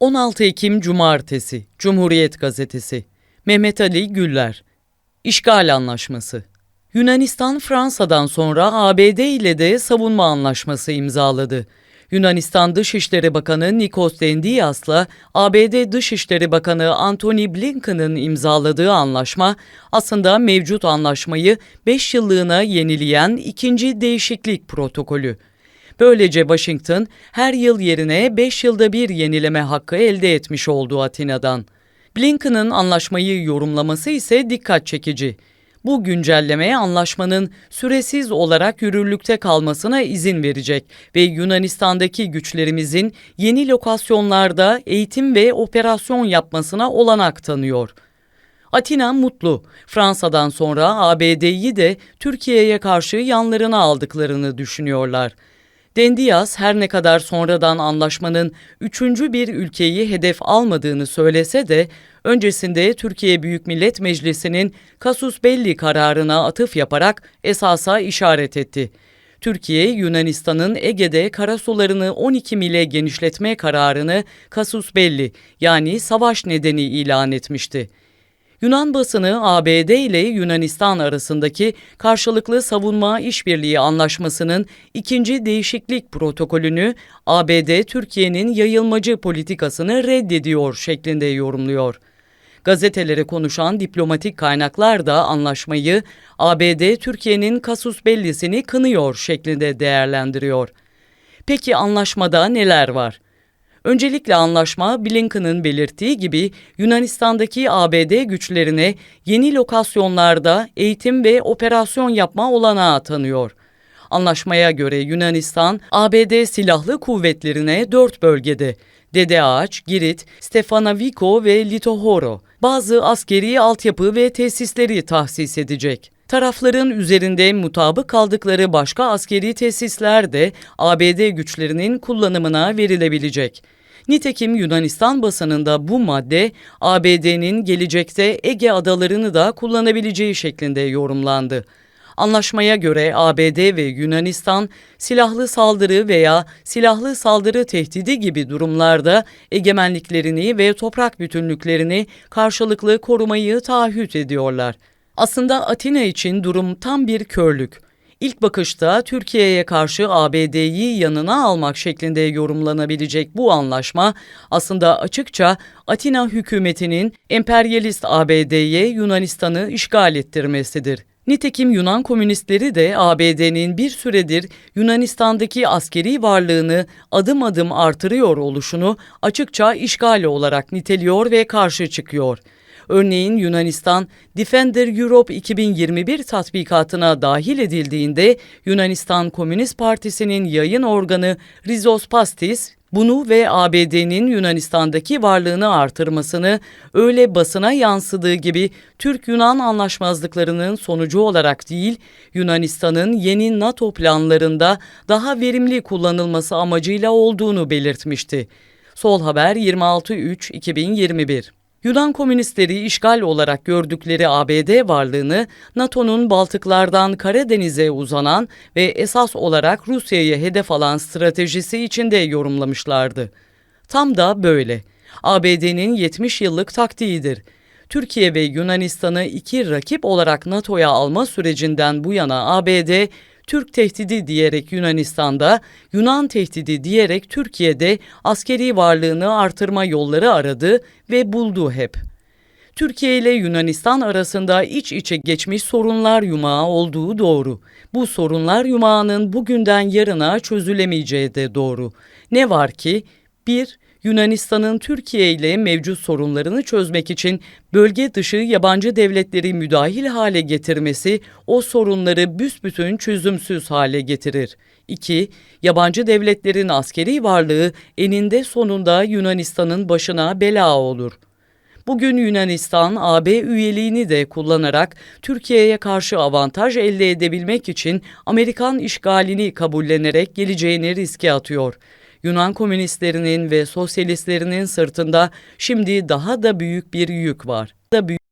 16 Ekim Cumartesi Cumhuriyet Gazetesi Mehmet Ali Güller İşgal Anlaşması Yunanistan Fransa'dan sonra ABD ile de savunma anlaşması imzaladı. Yunanistan Dışişleri Bakanı Nikos Dendias'la ABD Dışişleri Bakanı Antony Blinken'ın imzaladığı anlaşma aslında mevcut anlaşmayı 5 yıllığına yenileyen ikinci değişiklik protokolü. Böylece Washington her yıl yerine 5 yılda bir yenileme hakkı elde etmiş oldu Atina'dan. Blinken'ın anlaşmayı yorumlaması ise dikkat çekici. Bu güncelleme anlaşmanın süresiz olarak yürürlükte kalmasına izin verecek ve Yunanistan'daki güçlerimizin yeni lokasyonlarda eğitim ve operasyon yapmasına olanak tanıyor. Atina mutlu. Fransa'dan sonra ABD'yi de Türkiye'ye karşı yanlarına aldıklarını düşünüyorlar. Dendias her ne kadar sonradan anlaşmanın üçüncü bir ülkeyi hedef almadığını söylese de öncesinde Türkiye Büyük Millet Meclisi'nin Kasus Belli kararına atıf yaparak esasa işaret etti. Türkiye, Yunanistan'ın Ege'de karasularını 12 mile genişletme kararını Kasus Belli yani savaş nedeni ilan etmişti. Yunan basını ABD ile Yunanistan arasındaki karşılıklı savunma işbirliği anlaşmasının ikinci değişiklik protokolünü ABD Türkiye'nin yayılmacı politikasını reddediyor şeklinde yorumluyor. Gazetelere konuşan diplomatik kaynaklar da anlaşmayı ABD Türkiye'nin kasus bellisini kınıyor şeklinde değerlendiriyor. Peki anlaşmada neler var? Öncelikle anlaşma Blinken'ın belirttiği gibi Yunanistan'daki ABD güçlerine yeni lokasyonlarda eğitim ve operasyon yapma olanağı tanıyor. Anlaşmaya göre Yunanistan, ABD silahlı kuvvetlerine dört bölgede Dede Ağaç, Girit, Stefanaviko ve Litohoro bazı askeri altyapı ve tesisleri tahsis edecek. Tarafların üzerinde mutabık kaldıkları başka askeri tesisler de ABD güçlerinin kullanımına verilebilecek. Nitekim Yunanistan basınında bu madde ABD'nin gelecekte Ege adalarını da kullanabileceği şeklinde yorumlandı. Anlaşmaya göre ABD ve Yunanistan silahlı saldırı veya silahlı saldırı tehdidi gibi durumlarda egemenliklerini ve toprak bütünlüklerini karşılıklı korumayı taahhüt ediyorlar. Aslında Atina için durum tam bir körlük. İlk bakışta Türkiye'ye karşı ABD'yi yanına almak şeklinde yorumlanabilecek bu anlaşma aslında açıkça Atina hükümetinin emperyalist ABD'ye Yunanistan'ı işgal ettirmesidir. Nitekim Yunan komünistleri de ABD'nin bir süredir Yunanistan'daki askeri varlığını adım adım artırıyor oluşunu açıkça işgal olarak niteliyor ve karşı çıkıyor. Örneğin Yunanistan Defender Europe 2021 tatbikatına dahil edildiğinde Yunanistan Komünist Partisi'nin yayın organı Rizos Pastis bunu ve ABD'nin Yunanistan'daki varlığını artırmasını öyle basına yansıdığı gibi Türk-Yunan anlaşmazlıklarının sonucu olarak değil, Yunanistan'ın yeni NATO planlarında daha verimli kullanılması amacıyla olduğunu belirtmişti. Sol Haber 26.3.2021 Yunan komünistleri işgal olarak gördükleri ABD varlığını NATO'nun Baltıklardan Karadeniz'e uzanan ve esas olarak Rusya'yı hedef alan stratejisi içinde yorumlamışlardı. Tam da böyle. ABD'nin 70 yıllık taktiğidir. Türkiye ve Yunanistan'ı iki rakip olarak NATO'ya alma sürecinden bu yana ABD Türk tehdidi diyerek Yunanistan'da, Yunan tehdidi diyerek Türkiye'de askeri varlığını artırma yolları aradı ve buldu hep. Türkiye ile Yunanistan arasında iç içe geçmiş sorunlar yumağı olduğu doğru. Bu sorunlar yumağının bugünden yarına çözülemeyeceği de doğru. Ne var ki 1. Yunanistan'ın Türkiye ile mevcut sorunlarını çözmek için bölge dışı yabancı devletleri müdahil hale getirmesi o sorunları büsbütün çözümsüz hale getirir. 2. Yabancı devletlerin askeri varlığı eninde sonunda Yunanistan'ın başına bela olur. Bugün Yunanistan AB üyeliğini de kullanarak Türkiye'ye karşı avantaj elde edebilmek için Amerikan işgalini kabullenerek geleceğini riske atıyor. Yunan komünistlerinin ve sosyalistlerinin sırtında şimdi daha da büyük bir yük var. Da büyük